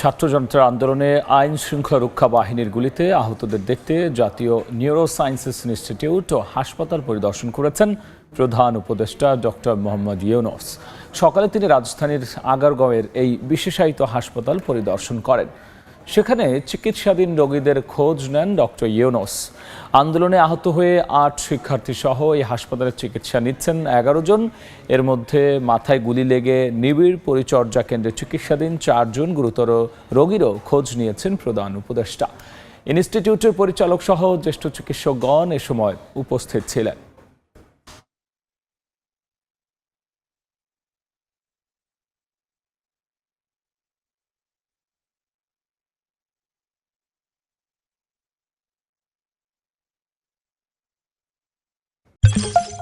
ছাত্র জনতার আন্দোলনে আইন শৃঙ্খলা রক্ষা বাহিনীর গুলিতে আহতদের দেখতে জাতীয় নিউরো সায়েন্সেস ইনস্টিটিউট ও হাসপাতাল পরিদর্শন করেছেন প্রধান উপদেষ্টা ডক্টর মোহাম্মদ ইউনস। সকালে তিনি রাজধানীর আগারগাঁওয়ের এই বিশেষায়িত হাসপাতাল পরিদর্শন করেন। সেখানে চিকিৎসাধীন রোগীদের খোঁজ নেন ডক্টর ইউনুস। আন্দোলনে আহত হয়ে আট শিক্ষার্থী সহ এই হাসপাতালে চিকিৎসা নিচ্ছেন এগারো জন। এর মধ্যে মাথায় গুলি লেগে নিবিড় পরিচর্যা কেন্দ্রে চিকিৎসাধীন চারজন গুরুতর রোগীরও খোঁজ নিয়েছেন প্রধান উপদেষ্টা। ইনস্টিটিউটের পরিচালক সহ জ্যেষ্ঠ চিকিৎসকগণ এ সময় উপস্থিত ছিলেন।